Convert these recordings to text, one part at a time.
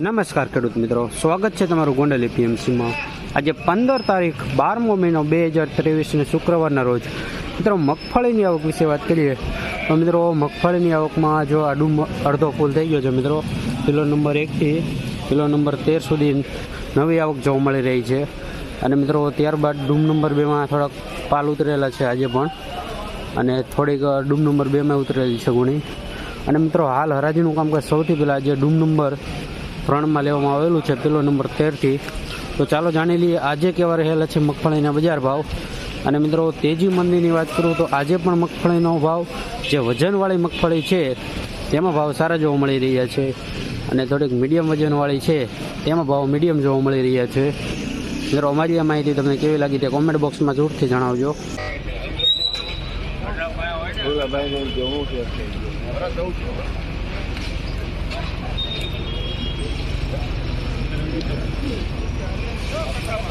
નમસ્કાર ખેડૂત મિત્રો. સ્વાગત છે તમારું ગોંડલ એપીએમસીમાં. આજે પંદર તારીખ બારમો મહિનો બે હજાર ત્રેવીસને શુક્રવારના રોજ. મિત્રો, મગફળીની આવક વિશે વાત કરીએ તો મિત્રો, મગફળીની આવકમાં જો આડું અડધો ફૂલ થઈ ગયો છે મિત્રો. કિલો નંબર એકથી કિલો નંબર તેર સુધી નવી આવક જોવા મળી રહી છે. અને મિત્રો, ત્યારબાદ ડૂમ નંબર બેમાં થોડાક પાલ ઉતરેલા છે આજે પણ. અને થોડીક ડૂમ નંબર બેમાં ઉતરેલી છે ગુણી. અને મિત્રો, હાલ હરાજીનું કામકાજ સૌથી પહેલાં જે ડૂમ નંબર ત્રણમાં લેવામાં આવેલું છે પેલો નંબર તેરથી. તો ચાલો જાણી લઈએ, આજે કેવા રહેલા છે મગફળીના બજાર ભાવ? અને મિત્રો, તેજી મંદીની વાત કરું તો આજે પણ મગફળીનો ભાવ, જે વજનવાળી મગફળી છે, તેમાં ભાવ સારા જોવા મળી રહ્યા છે. અને થોડીક મીડિયમ વજનવાળી છે, તેમાં ભાવ મીડિયમ જોવા મળી રહ્યા છે. મિત્રો, અમારી આ માહિતી તમને કેવી લાગી તે કોમેન્ટ બોક્સમાં જરૂરથી જણાવજો.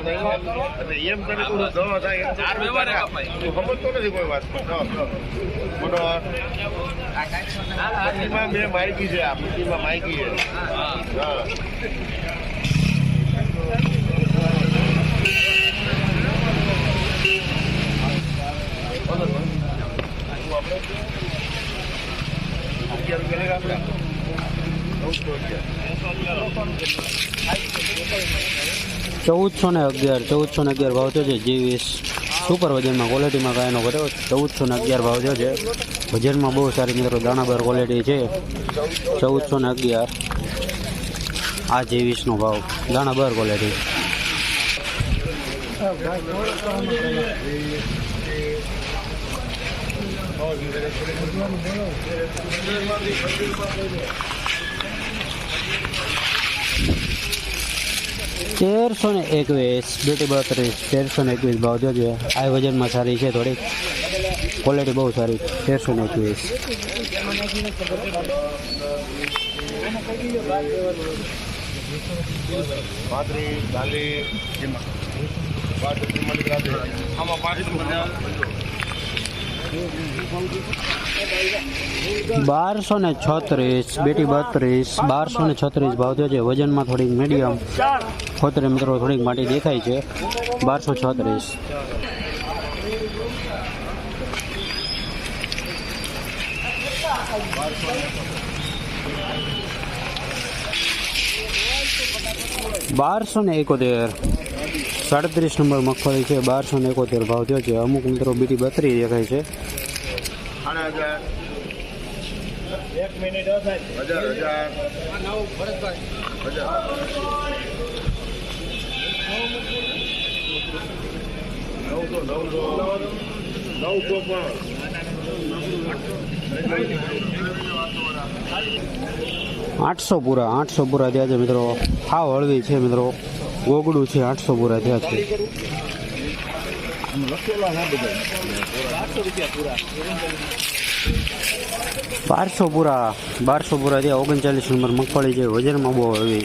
નહીં હોય. છે એમ તને તું દવા થાય. એમ તો સમજતો નથી કોઈ વાત. મેં માહિતી છે. આ પટ્ટીમાં માહિતી છે. હા. અગિયાર રૂપિયા ને અગિયાર, ચૌદસો ને અગિયાર ભાવ થયો છે જીવીસ સુપર વજનમાં ક્વોલિટીમાં કાંઈનો કર્યો ચૌદસો ને અગિયાર ભાવ થયો છે. વજનમાં બહુ સારી મિત્રો દાણાબર ક્વોલિટી છે. ચૌદસો ને અગિયાર. આ જીવીસનો ભાવ. દાણાબર ક્વોલિટી તેરસો ને એકવીસ બેટી બત્રીસ તેરસો ને એકવીસ ભાવ જોજો. આ વજનમાં સારી છે થોડીક. ક્વોલિટી બહુ સારી. તેરસો ને એકવીસ. આમાં બારસો ને છત્રીસ, બેટી બત્રીસ, બારસો ને છત્રીસ ભાવ થયો છે. વજનમાં થોડીક મીડિયમ ખોતરે મિત્રો થોડીક માટી દેખાય છે. બારસો છત્રીસ. બારસો ને એકોતેર. સાડત્રીસ નંબર મગફળી છે, બારસો ને એકોતેર ભાવ થયો છે. અમુક મિત્રો બીટી બત્રી દેખાય છે. આઠસો પૂરા આઠસો પૂરા થયા છે મિત્રો. હાવ હળવી છે મિત્રો. ગોગડું છે, આઠસો પૂરા થયા છે. બારસો પૂરા બારસો પૂરા થયા. ઓગણચાલીસ નંબર મગફળી છે, વજનમાં બહુ હળવી